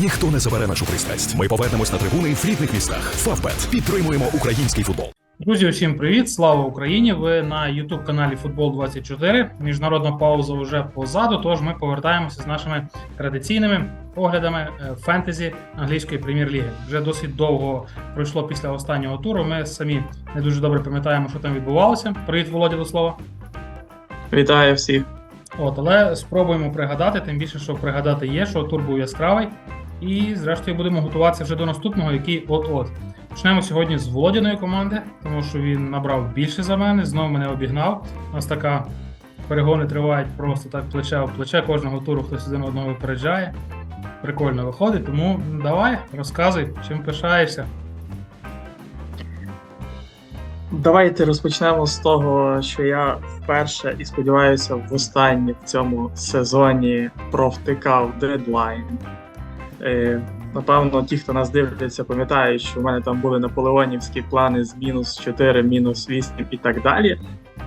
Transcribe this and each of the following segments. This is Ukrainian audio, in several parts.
Ніхто не забере нашу пристрасть. Ми повернемось на трибуни в рідних містах. Фавбет підтримуємо український футбол. Друзі, усім привіт! Слава Україні! Ви на youtube каналі Футбол 24 Міжнародна пауза вже позаду. Тож ми повертаємося з нашими традиційними оглядами е, фентезі англійської прем'єр-ліги. Вже досить довго пройшло після останнього туру. Ми самі не дуже добре пам'ятаємо, що там відбувалося. Привіт, Володя, до слова. Вітаю всіх. От, але спробуємо пригадати, тим більше, що пригадати є, що тур був яскравий. І зрештою будемо готуватися вже до наступного, який от-от. Почнемо сьогодні з Володіної команди, тому що він набрав більше за мене, знову мене обігнав. У нас така перегони тривають просто так плече в плече. Кожного туру хтось один одного випереджає. Прикольно виходить, тому давай, розказуй, чим пишаєшся. Давайте розпочнемо з того, що я вперше і сподіваюся, востаннє в цьому сезоні провтикав дедлайн. Е, напевно, ті, хто нас дивляться, пам'ятають, що в мене там були наполеонівські плани з мінус 4, мінус 8 і так далі.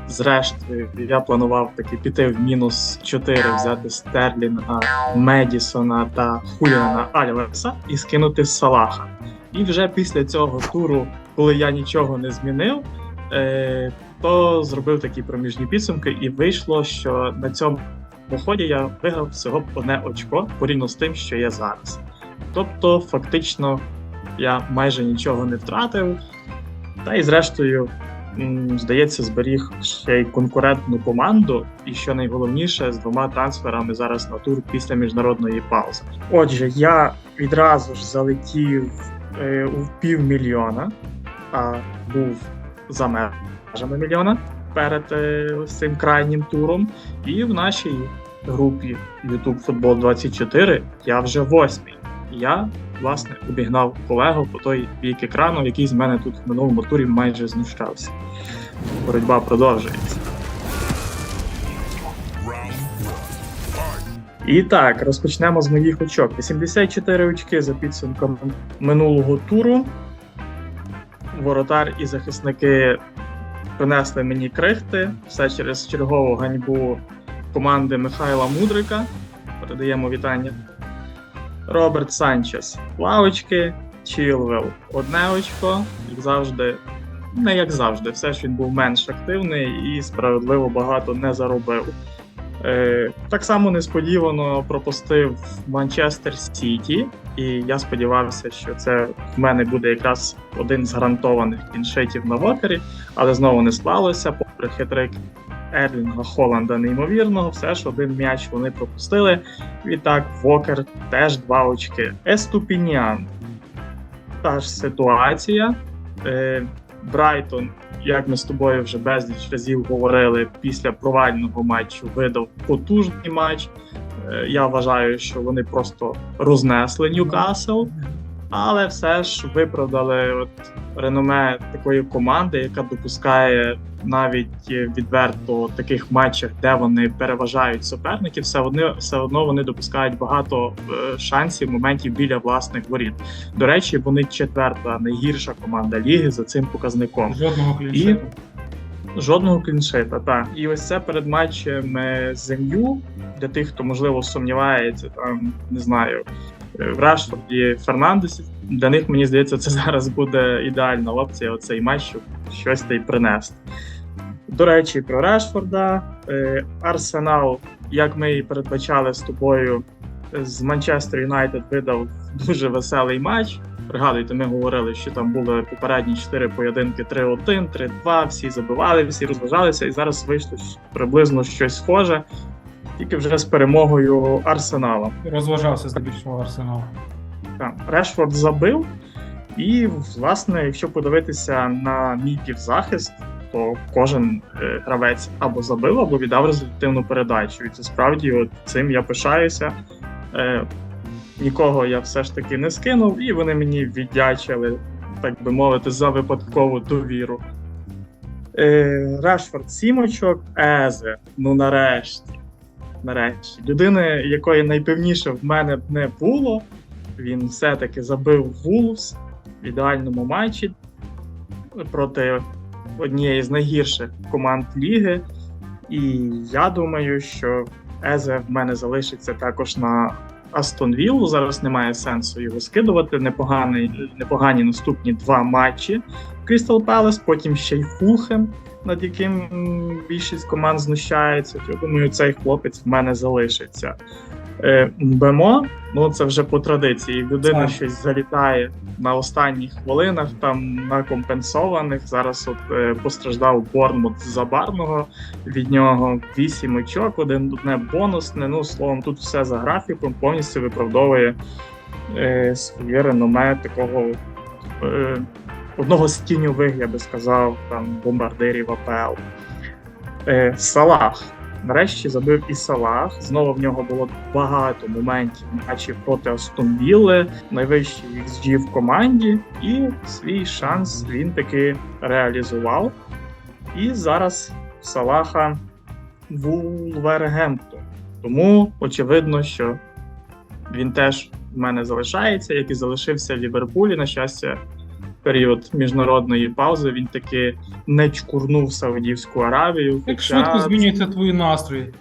Зрештою, я планував таки піти в мінус 4, взяти Стерлінга, Медісона та Хуліана Альвеса і скинути Салаха. І вже після цього туру, коли я нічого не змінив, е, то зробив такі проміжні підсумки, і вийшло, що на цьому ході я виграв всього одне очко порівняно з тим, що є зараз. Тобто, фактично, я майже нічого не втратив. Та й зрештою, здається, зберіг ще й конкурентну команду, і що найголовніше, з двома трансферами зараз на тур після міжнародної паузи. Отже, я відразу ж залетів е, у півмільйона, а був за межами мільйона перед е, цим крайнім туром. І в нашій групі YouTube Football 24 я вже восьмий. Я, власне, обігнав колегу по той бік екрану, який з мене тут в минулому турі майже знущався. Боротьба продовжується. І так, розпочнемо з моїх очок. 84 очки за підсумком минулого туру. Воротар і захисники принесли мені крихти. Все через чергову ганьбу команди Михайла Мудрика. Передаємо вітання. Роберт Санчес два очки, Чілвел одне очко, як завжди. Не як завжди, все ж він був менш активний і справедливо багато не заробив. Е, так само несподівано пропустив Манчестер Сіті, і я сподівався, що це в мене буде якраз один з гарантованих кіншетів на вокері, але знову не склалося. Попри хитрик Ерлінга Холланда неймовірного, все ж один м'яч вони пропустили. Відтак Вокер теж два очки. Еступініан. Та ж ситуація. Е, Брайтон, як ми з тобою вже безліч разів говорили, після провального матчу видав потужний матч. Е, Я вважаю, що вони просто рознесли Ньюкасл, але все ж виправдали от реноме такої команди, яка допускає навіть відверто в таких матчах, де вони переважають суперників, все одно все одно вони допускають багато е, шансів, моментів біля власних воріт. До речі, вони четверта найгірша команда ліги за цим показником. Жодного кліншету. Жодного кліншита, так. І ось це перед матчем е, з МЮ, для тих, хто можливо сумнівається, там не знаю, е, в Рашфорді Фернандесі. Для них мені здається, це зараз буде ідеальна опція. Оцей матч, щоб щось та й принести. До речі, про Решфорда. Е, Арсенал, як ми і передбачали з тобою, з Манчестер Юнайтед видав дуже веселий матч. Пригадуйте, ми говорили, що там були попередні 4 поєдинки 3-1, 3-2, всі забивали, всі розважалися, і зараз вийшло приблизно щось схоже, тільки вже з перемогою Арсенала. Розважався здебільшого арсенал. Там Решфорд забив, і, власне, якщо подивитися на мій півзахист, то кожен е, гравець або забив, або віддав результативну передачу. І це справді от цим я пишаюся. Е, нікого я все ж таки не скинув, і вони мені віддячили, так би мовити, за випадкову довіру. Е, Решфорд сім очок, Езе. Ну нарешті. Нарешті. Людини, якої найпевніше в мене не було, він все-таки забив Вулфс в ідеальному матчі проти однієї з найгірших команд ліги. І я думаю, що Езе в мене залишиться також на Астон Віллу. Зараз немає сенсу його скидувати. Непоганий, непогані наступні два матчі. Крістал Пелес, потім ще й Фулхем, над яким більшість команд знущається. Я думаю, цей хлопець в мене залишиться. Е, Бемо, ну це вже по традиції. Людина Так. щось залітає на останніх хвилинах, там на компенсованих. Зараз от е, постраждав Борнмут з забарного. Від нього 8 очок, один одне бонусне. Ну, словом, тут все за графіком, повністю виправдовує е, своє реноме такого е, одного з тіньових, я би сказав, там бомбардирів АПЛ. Е, Салах. Нарешті забив і Салах. Знову в нього було багато моментів матчів проти Астон Вілли, найвищий XG в команді, і свій шанс він таки реалізував. І зараз Салаха Вулвергемптон. Тому очевидно, що він теж в мене залишається, як і залишився в Ліверпулі. На щастя, період міжнародної паузи він таки не чкурнув Саудівську Аравію. Як хоча швидко змінюються твої настрої.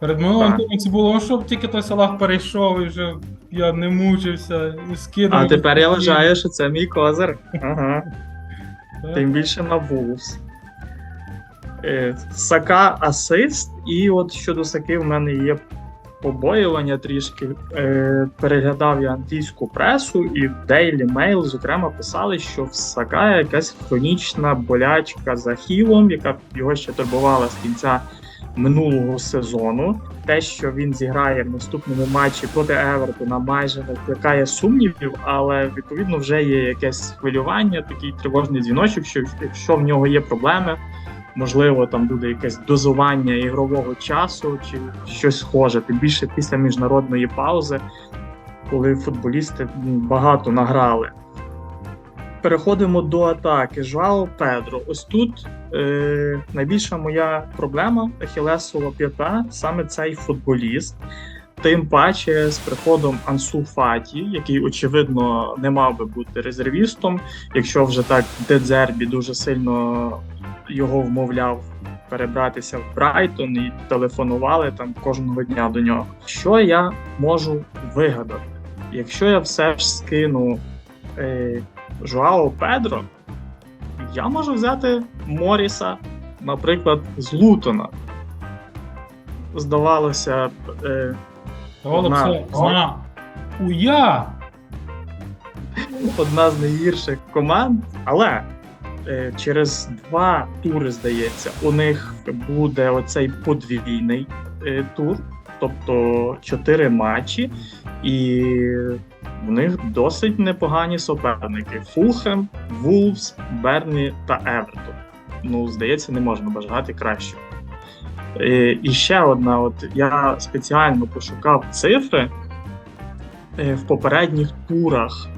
Перед минулим це було, щоб тільки той Салах перейшов і вже я не мучився і скидав. А тепер я вважаю, що це мій козир. Ага. Тим більше на Вулс. Е, Сака асист, і от щодо Саки в мене є побоювання трішки. Е, переглядав я англійську пресу, і в Daily Mail, зокрема, писали, що в Сака якась хронічна болячка за хілом, яка його ще турбувала з кінця минулого сезону. Те, що він зіграє в наступному матчі проти Евертона, майже не викликає сумнівів, але відповідно вже є якесь хвилювання, такий тривожний дзвіночок, що якщо в нього є проблеми, можливо, там буде якесь дозування ігрового часу чи щось схоже, тим більше після міжнародної паузи, коли футболісти багато награли. Переходимо до атаки. Жуао Педро. Ось тут е, найбільша моя проблема Ахілесова п'ята саме цей футболіст. Тим паче з приходом Ансу Фаті, який очевидно не мав би бути резервістом, якщо вже так Дедзербі дуже сильно його вмовляв перебратися в Брайтон і телефонували там кожного дня до нього. Що я можу вигадати? Якщо я все ж скину е, Жуао Педро, я можу взяти Моріса, наприклад, з Лутона. Здавалося, б, е, Голуб на- все зна. Уя! одна з найгірших команд, але через два тури, здається, у них буде оцей подвійний е, тур, тобто чотири матчі, і в них досить непогані суперники: Фулхем, Вулфс, Берні та Евертон. Ну, здається, не можна бажати кращого. Е, І ще одна: от я спеціально пошукав цифри е, в попередніх турах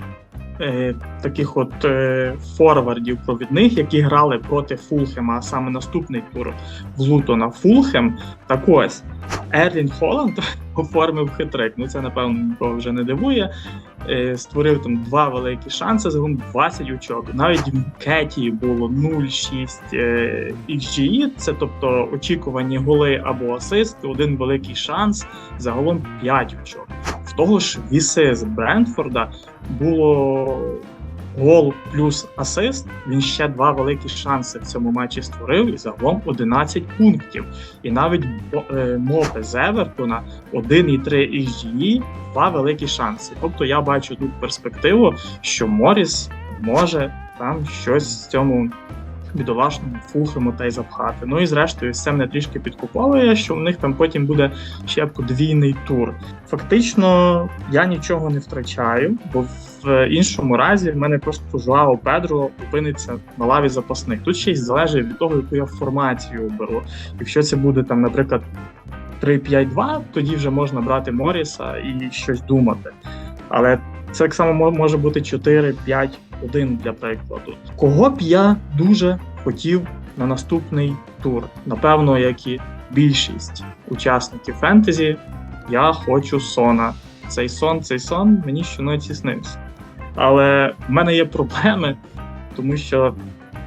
е, таких от е, форвардів провідних, які грали проти Фулхема, а саме наступний тур в Лутона Фулхем. Так ось Ерлін Холланд оформив хитрик. Ну це напевно нікого вже не дивує. Е, створив там два великі шанси, загалом 20 очок. Навіть в Кеті було 0,6 е, XGE, це тобто очікувані голи або асисти, один великий шанс, загалом 5 очок. В того ж віси з Брентфорда було гол плюс асист. Він ще два великі шанси в цьому матчі створив, і загалом 11 пунктів. І навіть е, Мопе з Евертона 1,3 XGE, два великі шанси. Тобто я бачу тут перспективу, що Моріс може там щось з цьому бідолашному фулхему та й запхати. Ну і зрештою, це мене трішки підкуповує, що в них там потім буде ще подвійний тур. Фактично, я нічого не втрачаю, бо в іншому разі в мене просто Жуао Педро опиниться на лаві запасних. Тут ще й залежить від того, яку я формацію оберу. Якщо це буде там, наприклад, 3-5-2, тоді вже можна брати Моріса і щось думати. Але це так само може бути 4-5-1 для прикладу. Кого б я дуже хотів на наступний тур? Напевно, як і більшість учасників фентезі, я хочу сона. Цей сон, цей сон мені щоночі снився. Але в мене є проблеми, тому що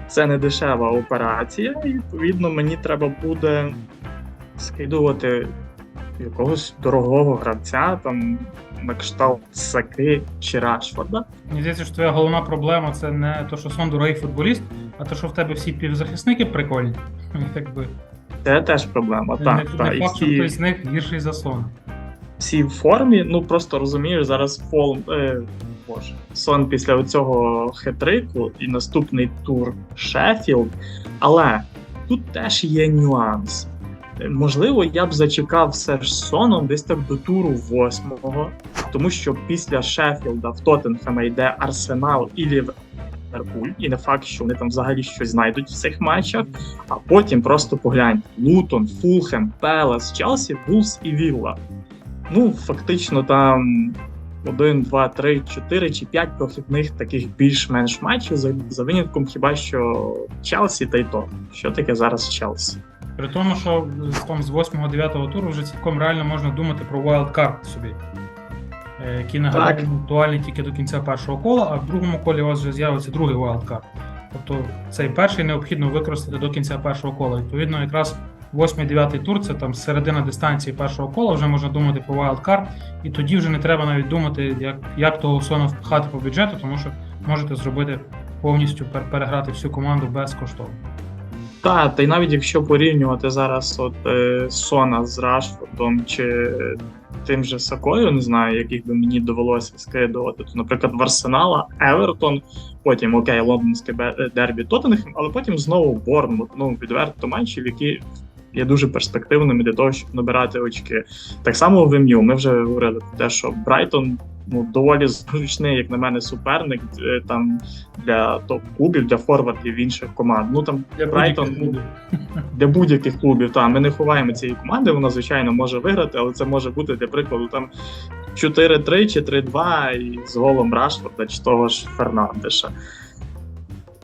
це не дешева операція, і відповідно мені треба буде скидувати якогось дорогого гравця, там на кшталт Саки чи Рашфорда. Мені здається, що твоя головна проблема це не то, що сон дорогий футболіст, а то, що в тебе всі півзахисники прикольні. Якби. Це теж проблема. Не, Так, так. не факт, що хтось з них гірший за сон. всі в формі, ну просто розумієш, зараз фол. Е, боже, сон після цього хетрику і наступний тур Шеффілд. Але тут теж є нюанс. Можливо, я б зачекав все ж соном десь так до туру восьмого, тому що після Шеффілда в Тоттенхема йде Арсенал і Ліверпуль, і не факт, що вони там взагалі щось знайдуть в цих матчах. А потім просто погляньте: Лутон, Фулхем, Пелес, Челсі, Вулс і Вілла. Ну, фактично, там один, два, три, чотири чи п'ять прохідних таких більш-менш матчів за, за винятком хіба що Челсі та й то. Що таке зараз Челсі? При тому, що з, там, з 8-9 туру вже цілком реально можна думати про wildcard собі. е, Який нагадаю актуальний тільки до кінця першого кола, а в другому колі у вас вже з'явиться другий wildcard. Тобто цей перший необхідно використати до кінця першого кола. Відповідно, якраз 8-9 тур це там середина дистанції першого кола, вже можна думати про wildcard, і тоді вже не треба навіть думати, як, як того сона впхати по бюджету, тому що можете зробити повністю переграти всю команду безкоштовно. Та, та й навіть якщо порівнювати зараз от е, Сона з Рашфордом чи тим же Сакою, не знаю, яких би мені довелося скидувати, то, наприклад, в Арсенала, Евертон, потім окей, лондонське бе- дербі Тоттенхем, але потім знову Борнмут. Ну, відверто матчів, які є дуже перспективними для того, щоб набирати очки. Так само в МЮ. Ми вже говорили про те, що Брайтон ну, доволі зручний, як на мене, суперник е, там для топ-клубів, для форвардів інших команд. Ну там Для Брайтон будь-яких для будь-яких клубів. Та ми не ховаємо цієї команди. Вона звичайно може виграти, але це може бути для прикладу там 4-3 чи 3-2 і з голом Рашфорда чи того ж Фернандеша.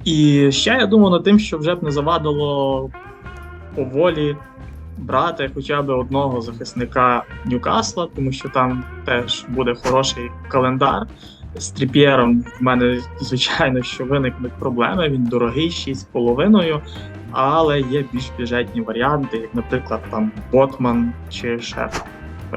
І ще я думаю над тим, що вже б не завадило поволі брати хоча б одного захисника Ньюкасла, тому що там теж буде хороший календар. З Тріп'єром в мене, звичайно, що виникнуть проблеми. Він дорогий, 6,5, але є більш бюджетні варіанти, як, наприклад, там Ботман чи Шеф.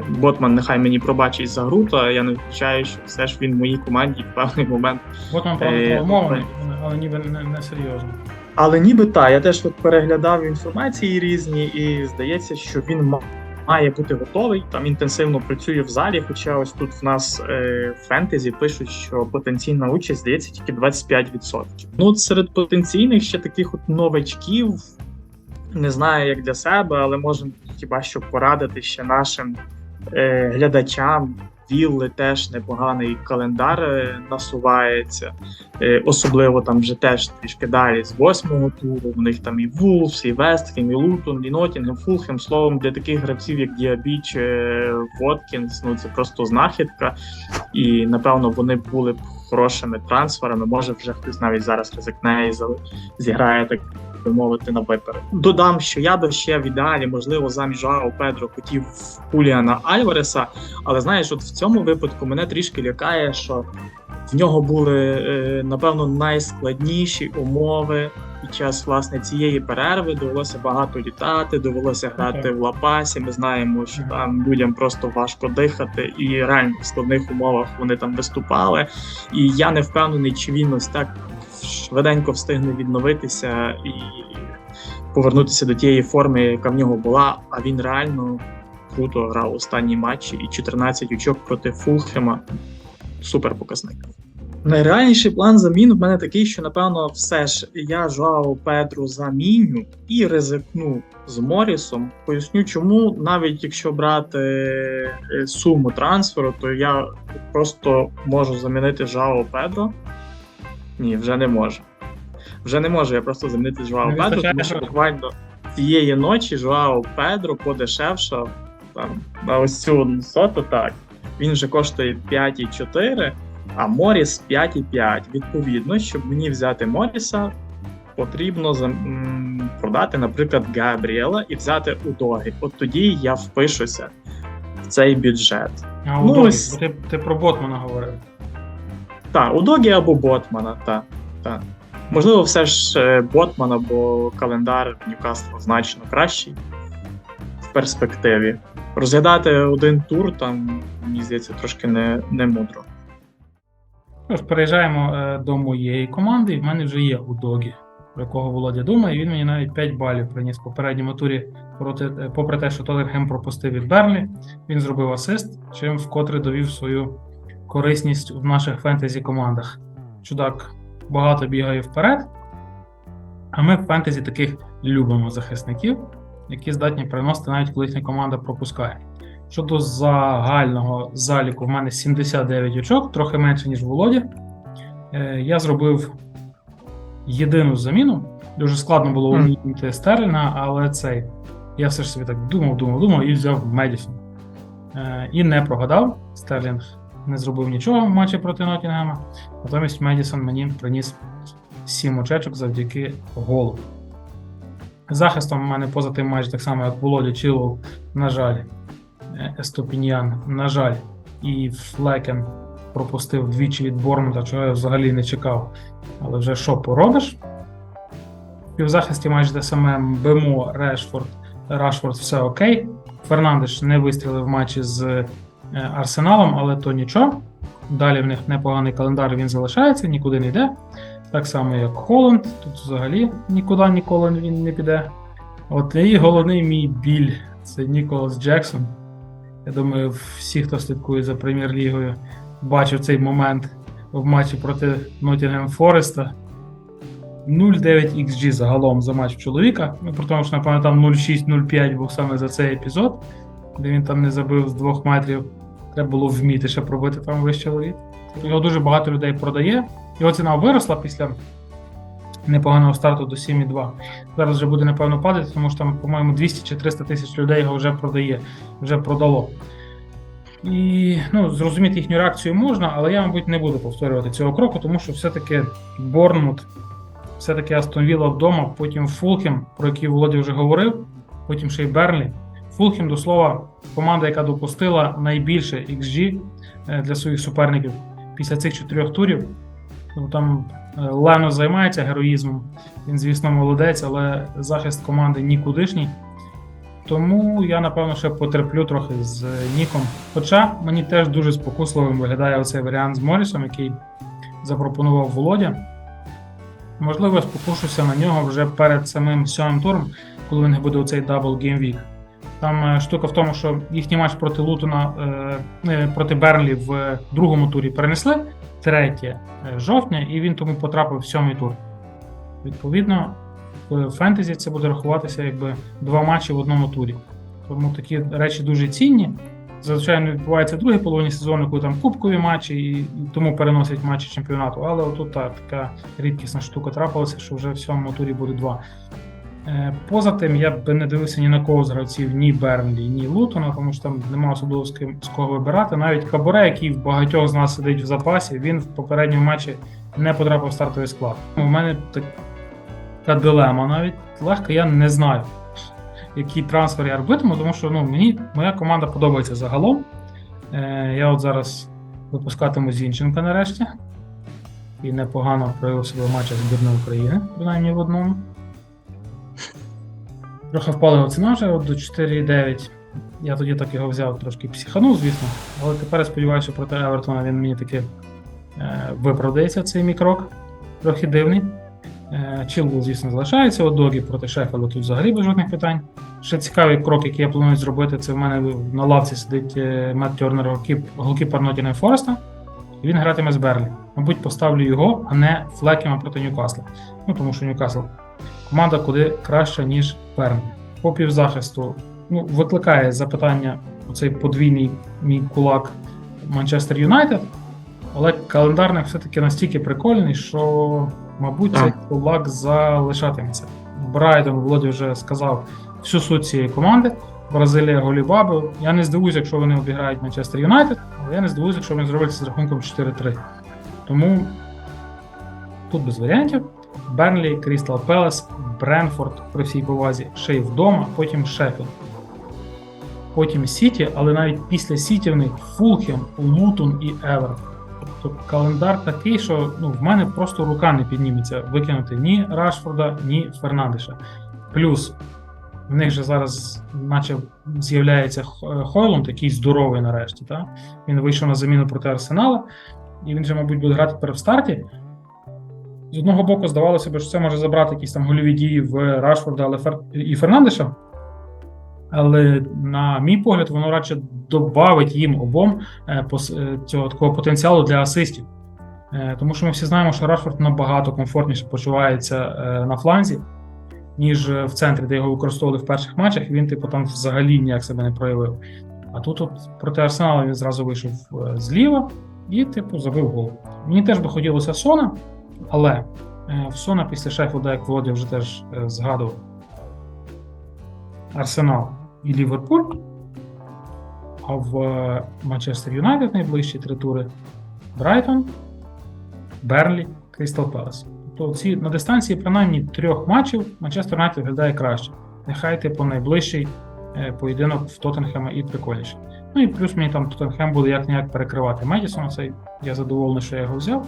Ботман нехай мені пробачить за гру, та я не вважаю, що все ж він в моїй команді в певний момент От вам правда Е, травмований, але ніби не серйозно. Але ніби так, я теж от переглядав інформації різні, і здається, що він ма- має бути готовий. Там інтенсивно працює в залі. Хоча ось тут в нас е, фентезі пишуть, що потенційна участь здається тільки 25%. Ну, от серед потенційних ще таких от новачків. Не знаю, як для себе, але можемо хіба що порадити ще нашим е, глядачам. Вілли теж непоганий календар е, насувається. Е, особливо там вже теж трішки далі з восьмого туру. У них там і Вулфс, і Вестхем, і Лутон, і Ноттінгем, Фулхем. Словом, для таких гравців, як Діабі чи Воткінс, ну це просто знахідка. І напевно вони були б хорошими трансферами. Може, вже хтось навіть зараз ризикне і зіграє так. Би мовити на виперед. Додам, що я би ще в ідеалі, можливо, замість Жоао Педро хотів Хуліана Альвареса, але знаєш, от в цьому випадку мене трішки лякає, що в нього були е, напевно найскладніші умови під час власне цієї перерви. Довелося багато літати, довелося грати в лапасі. Ми знаємо, що там людям просто важко дихати, і реально в складних умовах вони там виступали. І я не впевнений, чи він ось так швиденько встигне відновитися і повернутися до тієї форми, яка в нього була. А він реально круто грав останні матчі і 14 очок проти Фулхема. Супер показник. Найреальніший план замін в мене такий, що напевно все ж я Жоао Педру заміню і ризикну з Морісом. Поясню, чому навіть якщо брати е, суму трансферу, то я просто можу замінити Жоао Педро. Ні, вже не можу. Вже не можу я просто замінити Жоао Не Педро, тому що буквально цієї ночі Жоао Педро подешевшав там на ось цю соту, так. Він вже коштує 5,4, а Моріс 5,5. Відповідно, щоб мені взяти Моріса, потрібно за- м, продати, наприклад, Габріела і взяти Удоги. От тоді я впишуся в цей бюджет. А Ну, ну, ось- ти, ти про Ботмана говорив. Так, Удогі або Ботмана, так. так. Можливо, все ж е, Ботмана, бо календар Ньюкасла значно кращий в перспективі. розглядати один тур там, мені здається, трошки не, не мудро. Тож, переїжджаємо е, до моєї команди, і в мене вже є Удогі, про якого Володя думає. Він мені навіть 5 балів приніс в попередньому турі, проти, е, попри те, що Тоттенхем пропустив від Берлі. Він зробив асист, чим вкотре довів свою корисність в наших фентезі командах. Чудак багато бігає вперед. А ми в фентезі таких любимо захисників, які здатні приносити навіть коли їхня команда пропускає. Щодо загального заліку, в мене 79 очок, трохи менше, ніж Володі. Е, Я зробив єдину заміну. Дуже складно було Мгм. умітити Стерлінга, але цей. Я все ж собі так думав, думав, думав і взяв Медісон. Е, І не прогадав. Стерлінг не зробив нічого в матчі проти Ноттінгема. Натомість Медісон мені приніс 7 очечок завдяки голу. Захистом у мене поза тим матч, так само, як Володя Чилов, на жаль, е, Естопіньян, на жаль, і Флекен пропустив двічі від Бормута, чого я взагалі не чекав. Але вже що поробиш? І в захисті те саме Бемо, Решфорд, Рашфорд, все окей. Фернандеш не вистрілив в матчі з Арсеналом, але то нічого. Далі в них непоганий календар, він залишається, нікуди не йде. Так само, як Холланд, тут взагалі нікуди ніколи він не піде. От і головний мій біль це Ніколас Джексон. Я думаю, всі, хто слідкує за прем'єр-лігою, бачив цей момент в матчі проти Ноттінгем Фореста. 0,9 XG загалом за матч чоловіка. Ну, при тому, що, напевно, там 0,6-0,5 був саме за цей епізод, де він там не забив з двох метрів. Треба було вміти ще пробити там вище ловіт. Його дуже багато людей продає. Його ціна виросла після непоганого старту до 7,2. Зараз вже буде, напевно, падати, тому що там, по-моєму, 200 чи 300 тисяч людей його вже продає, вже продало. І ну, зрозуміти їхню реакцію можна, але я, мабуть, не буду повторювати цього кроку, тому що все-таки Борнмут, все-таки Астон Вілла вдома, потім Фулхем, про який Володя вже говорив, потім ще й Берлі. Фулхем, до слова, команда, яка допустила найбільше XG е, для своїх суперників після цих чотирьох турів. Ну, Там е, Лено займається героїзмом. Він, звісно, молодець, але захист команди нікудишній. Тому я, напевно, ще потерплю трохи з Ніком. Хоча мені теж дуже спокусливим виглядає оцей варіант з Морісом, який запропонував Володя. Можливо, спокушуся на нього вже перед самим сьомим туром, коли них буде оцей Double Game Week. Там е, штука в тому, що їхній матч проти Лутона е, е, проти Берлі в другому турі перенесли 3 е, жовтня, і він тому потрапив в сьомий тур. Відповідно, в фентезі це буде рахуватися якби два матчі в одному турі. Тому такі речі дуже цінні. Зазвичай не відбувається в другій половині сезону, коли там кубкові матчі, і тому переносять матчі чемпіонату. Але отут та, така рідкісна штука трапилася, що вже в сьомому турі буде два. Е, Поза тим, я б не дивився ні на кого з гравців, ні Бернлі, ні Лутона, тому що там немає особливо з ким з кого вибирати. Навіть Каборе, який в багатьох з нас сидить в запасі, він в попередньому матчі не потрапив в стартовий склад. У мене така дилема навіть легка, я не знаю, який трансфер я робитиму, тому що ну, мені моя команда подобається загалом. Е, я от зараз випускатиму Зінченка нарешті. І непогано проявив себе в матчах збірної України, принаймні в одному. Трохи впала його ціна вже от до 4,9. Я тоді так його взяв, трошки психанув, звісно. Але тепер сподіваюся, проти Евертона він мені таки е, виправдається цей мій крок. Трохи дивний. Е, Чилвел, звісно, залишається. От Догі проти Шеффілда тут взагалі без жодних питань. Ще цікавий крок, який я планую зробити, це в мене на лавці сидить е, Мет Тернер, голкіп- голкіпер Ноттінгем Фореста. І він гратиме з Берлі. Мабуть, поставлю його, а не Флекема проти Ньюкасла. Ну тому що Ньюкасл команда куди краща, ніж Берн. По півзахисту ну, викликає запитання оцей подвійний мій кулак Манчестер Юнайтед, але календарник все-таки настільки прикольний, що, мабуть, цей кулак залишатиметься. Брайтон Володя вже сказав всю суть цієї команди. Бразилія Голібаби. Я не здивуюся, якщо вони обіграють Манчестер Юнайтед, але я не здивуюся, якщо вони зроблять з рахунком 4-3. Тому тут без варіантів. Бернлі, Крістал Пелес, Бренфорд при всій повазі, ще й вдома, потім Шеффілд. Потім Сіті, але навіть після Сіті в них Фулхем, Лутон і Евер. Тобто календар такий, що ну, в мене просто рука не підніметься викинути ні Рашфорда, ні Фернандеша. Плюс В них же зараз, наче, з'являється Х- Хойлунд, який здоровий нарешті. Та? Він вийшов на заміну проти Арсенала, і він же, мабуть, буде грати тепер в старті. З одного боку, здавалося б, що це може забрати якісь там гольові дії в Рашфорда але Фер... і Фернандеша. Але, на мій погляд, воно радше додавить їм обом е, е, цього такого потенціалу для асистів. Е, Тому що ми всі знаємо, що Рашфорд набагато комфортніше почувається на фланзі, ніж в центрі, де його використовували в перших матчах, він, типу, там взагалі ніяк себе не проявив. А тут от проти Арсеналу він зразу вийшов зліва і, типу, забив гол. Мені теж би хотілося Сона, але е, в Сона після Шеффілда, як Володя вже теж е, згадував, Арсенал і Ліверпуль, а в е, Манчестер Юнайтед найближчі три тури Брайтон, Берлі, Крістал Пелес. Тобто ці на дистанції принаймні трьох матчів Манчестер Юнайтед виглядає краще. Нехай типу найближчий поєдинок в Тоттенхема і прикольніше. Ну і плюс мені там Тоттенхем буде як ніяк перекривати Медісона. Це я задоволений, що я його взяв.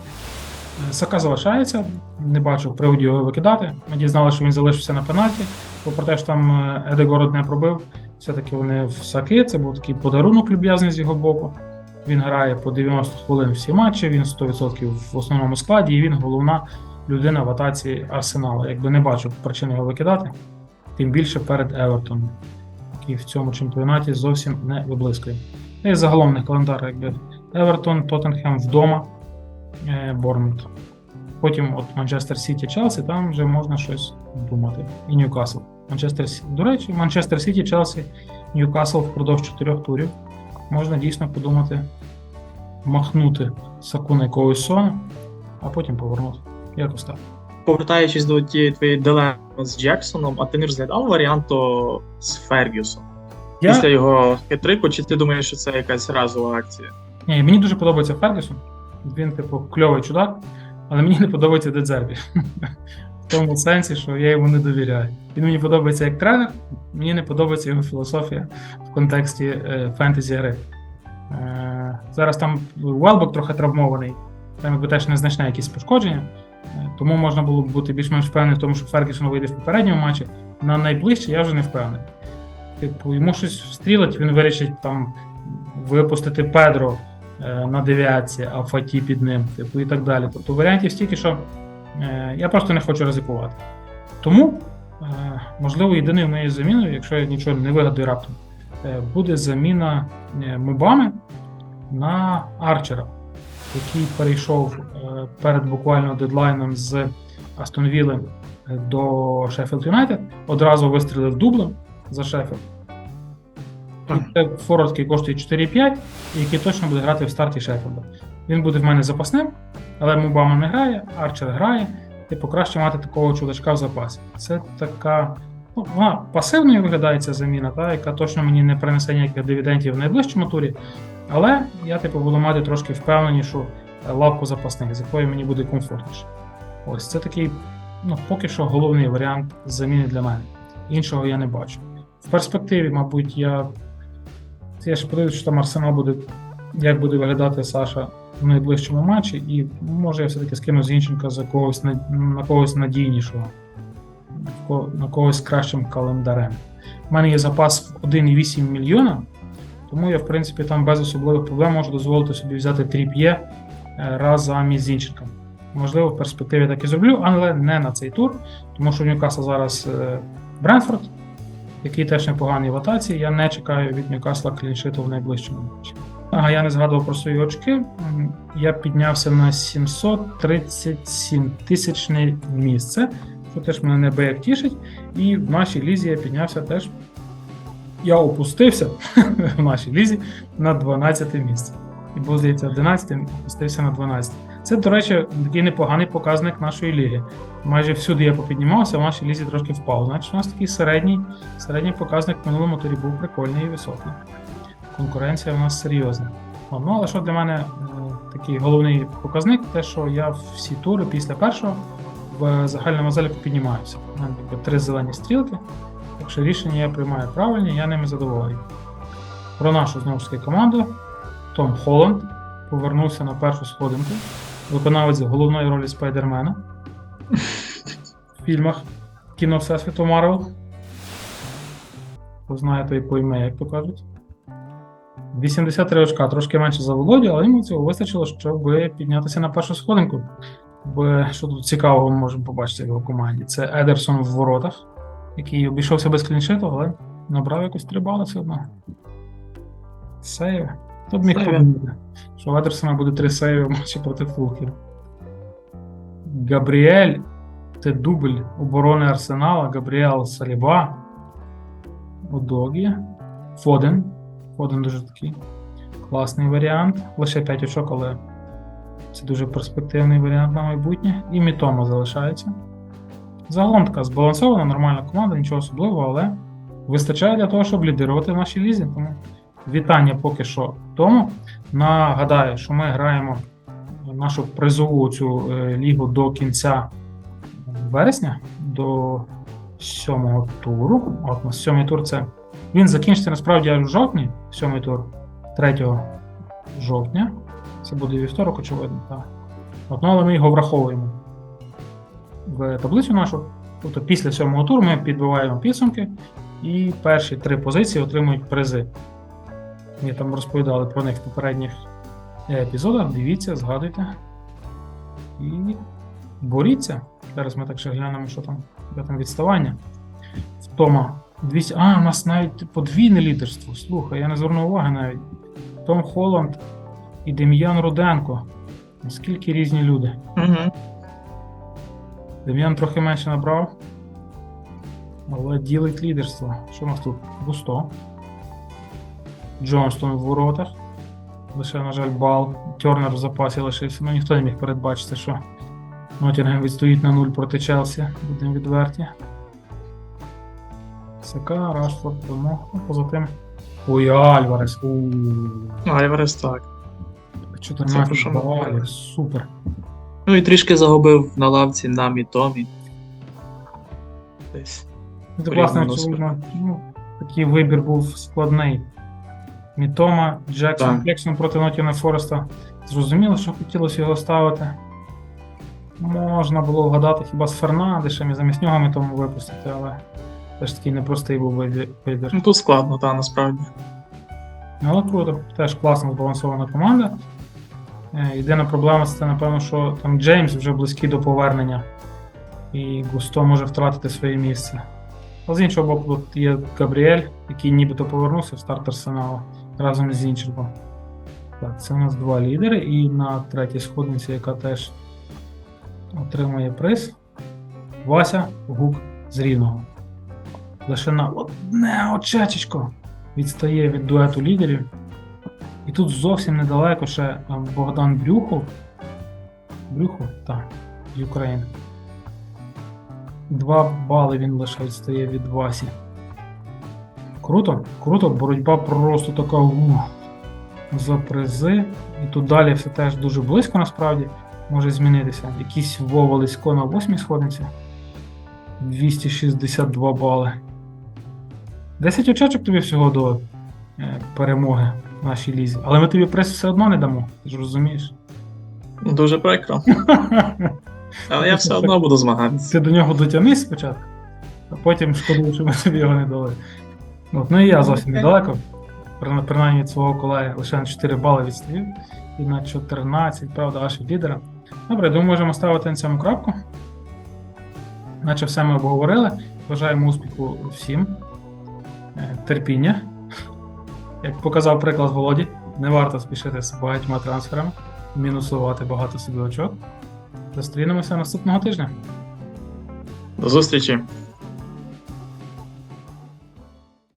Сака залишається, не бачу приводу його викидати. Ми дізналися, що він залишився на пенальті, попри те, що там е, Едегород не пробив. Все-таки вони в Саки, це був такий подарунок люб'язний з його боку. Він грає по 90 хвилин всі матчі, він 100% в основному складі, і він головна людина в атаці Арсеналу. Якби не бачу причини його викидати, тим більше перед Евертоном, який в цьому чемпіонаті зовсім не виблискує. Й загалом не календар, якби Евертон, Тоттенхем вдома, Борнмут. Потім от Манчестер Сіті, Челсі, там вже можна щось думати. І Ньюкасл. Манчестер До речі, Манчестер Сіті, Челсі, Ньюкасл впродовж чотирьох турів. Можна дійсно подумати, махнути саку на якогось сона, а потім повернути. Якось так. Повертаючись до тієї твоєї дилеми з Джексоном, а ти не розглядав варіанту з Фергюсом Я... після його хитрику, чи ти думаєш, що це якась разова акція? Ні, мені дуже подобається Фергюсон. Він, типу, кльовий чудак, але мені не подобається Дедзербі. В тому сенсі, що я йому не довіряю. Він мені подобається як тренер, мені не подобається його філософія в контексті е, фентезі гри. Е, зараз там Велбек трохи травмований, там якби теж незначне якісь пошкодження. Е, Тому можна було б бути більш-менш впевнений в тому, що Фергюсон вийде в попередньому матчі. На найближче я вже не впевнений. Типу, йому щось встрілить, він вирішить там випустити Педро на дев'ятці, а Фаті під ним, типу, і так далі. Тобто варіантів стільки, що е, я просто не хочу ризикувати. Тому, е, можливо, єдиною моєю заміною, якщо я нічого не вигадую раптом, е, буде заміна е, Мубами на Арчера, який перейшов е, перед буквально дедлайном з Астон Вілли до Шеффілд Юнайтед, одразу вистрілив дублем за Шеффілд. Це форвард, який коштує 4,5, і який точно буде грати в старті Шеффілда. Він буде в мене запасним, але Мубама не грає, Арчер грає. Типу, краще мати такого чудачка в запасі. Це така. Ну, вона пасивною виглядає ця заміна, та, яка точно мені не принесе ніяких дивідендів в найближчому турі. Але я типу, буду мати трошки впевненішу лавку запасних, з якою мені буде комфортніше. Ось це такий, ну, поки що головний варіант заміни для мене. Іншого я не бачу. В перспективі, мабуть, я. Я ще подивлюсь, що там Арсенал буде, як буде виглядати Саша в найближчому матчі, і може я все-таки скину Зінченка за когось на, когось надійнішого, на когось кращим календарем. У мене є запас 1,8 мільйона, тому я, в принципі, там без особливих проблем можу дозволити собі взяти тріп'є е, раз замість Зінченка. Можливо, в перспективі так і зроблю, але не на цей тур, тому що в Ньюкасл зараз е, Брентфорд, який теж непоганий в атаці. Я не чекаю від Ньюкасла кліншиту в найближчому матчі. Ага, я не згадував про свої очки. Я піднявся на 737 тисячне місце, що теж мене неабияк тішить. І в нашій лізі я піднявся теж. Я опустився в нашій лізі на 12 місце. І був, здається, 11, опустився на 12. Це, до речі, такий непоганий показник нашої ліги. Майже всюди я попіднімався, в нашій лізі трошки впав. Значить, у нас такий середній, середній показник в минулому турі був прикольний і високий. Конкуренція у нас серйозна. Ну, але що для мене е, такий головний показник, те, що я всі тури після першого в загальному заліку піднімаюся. У мене три зелені стрілки. Так що рішення я приймаю правильні, я ними задоволений. Про нашу знову ж таки команду. Том Холланд повернувся на першу сходинку. Виконавець головної ролі Спайдермена в фільмах кіно Всесвіту Марвел. Хто знає, той пойме, як то кажуть. 83 очка, трошки менше за Володю, але йому цього вистачило, щоб піднятися на першу сходинку. Бо що тут цікавого ми можемо побачити в його команді? Це Едерсон в воротах, який обійшовся без кліншиту, але набрав якось 3 бали все одно. Сейви. Б міг подумати, що у Едерсона буде 3 сейви в матчі проти Фулків. Габріель це дубль оборони Арсенала, Габріел Саліба, Одогі, Фоден. Фоден дуже такий класний варіант. Лише 5 очок, але це дуже перспективний варіант на майбутнє. І Мітома залишається. Загалом така збалансована, нормальна команда, нічого особливого, але вистачає для того, щоб лідирувати в нашій лізі. Тому вітання поки що тому. Нагадаю, що ми граємо нашу призову цю е, лігу до кінця вересня, до сьомого туру. От у нас сьомий тур це. Він закінчиться насправді в жовтні, сьомий тур 3 жовтня. Це буде вівторок, очевидно. Так. От, ну, але ми його враховуємо в таблицю нашу. Тобто після сьомого туру ми підбиваємо підсумки, і перші три позиції отримують призи. Ми там розповідали про них в попередніх епізодах. Дивіться, згадуйте. І боріться. Зараз ми так ще глянемо, що там, яке там відставання. Втома 200. А, у нас навіть подвійне лідерство. Слухай, я не звернув уваги навіть. Том Холланд і Дем'ян Руденко. Наскільки різні люди. Угу. Дем'ян трохи менше набрав. Але ділить лідерство. Що у нас тут? Густо. Джонстон в воротах. Лише, на жаль, бал. Тернер в запасі лишився. Ну ніхто не міг передбачити, що Ноттінгем відстоїть на нуль проти Челсі. Будемо відверті. Сека, Рашфорд, тому. Ну, поза тим. Ой, Альварес. Альварес так. Це 14 про балів. Супер. Ну і трішки загубив на лавці на Мітомі. Десь. Ну, Це власне, очевидно, ну, такий вибір був складний. Мітома, Джексон, Так. Джексон проти Нотіна Фореста. Зрозуміло, що хотілося його ставити. Можна було вгадати хіба з Фернандешем і замість нього Мітому випустити, але теж такий непростий був вибір-. Ну тут складно, та насправді. Ну, Але круто, теж класно збалансована команда. Е, Єдина проблема це, напевно, що там Джеймс вже близький до повернення, і Густо може втратити своє місце. А з іншого боку, тут є Габріель, який нібито повернувся в старт арсеналу разом з Зінченком. Так, це у нас два лідери, і на третій сходниці, яка теж отримує приз. Вася Гук з Рівного. Лише на одне очечечко відстає від дуету лідерів. І тут зовсім недалеко ще е, Богдан Брюхов. Брюхов? Так, України. Два бали він лише відстає від Васі. Круто, круто, боротьба просто така ух, за призи. І тут далі все теж дуже близько насправді може змінитися. Якийсь Вова Лисько на восьмій сходниці. 262 бали. 10 очечок тобі всього до е, перемоги в нашій лізі. Але ми тобі приз все одно не дамо, ти ж розумієш. Дуже прикро. Але я все одно буду змагатися. Ти до нього дотягнись спочатку, а потім шкодую, що ми тобі його не дали. От, ну і я зовсім недалеко. Принаймні від свого колеги лише на 4 бали відстаю. І на 14, правда, аж від лідера. Добре, думаю, можемо ставити на цьому крапку. Наче все ми обговорили. Бажаємо успіху всім. Е, Терпіння. Як показав приклад Володі, не варто спішити з багатьма трансферами, мінусувати багато собі очок. Зустрінемося наступного тижня. До зустрічі.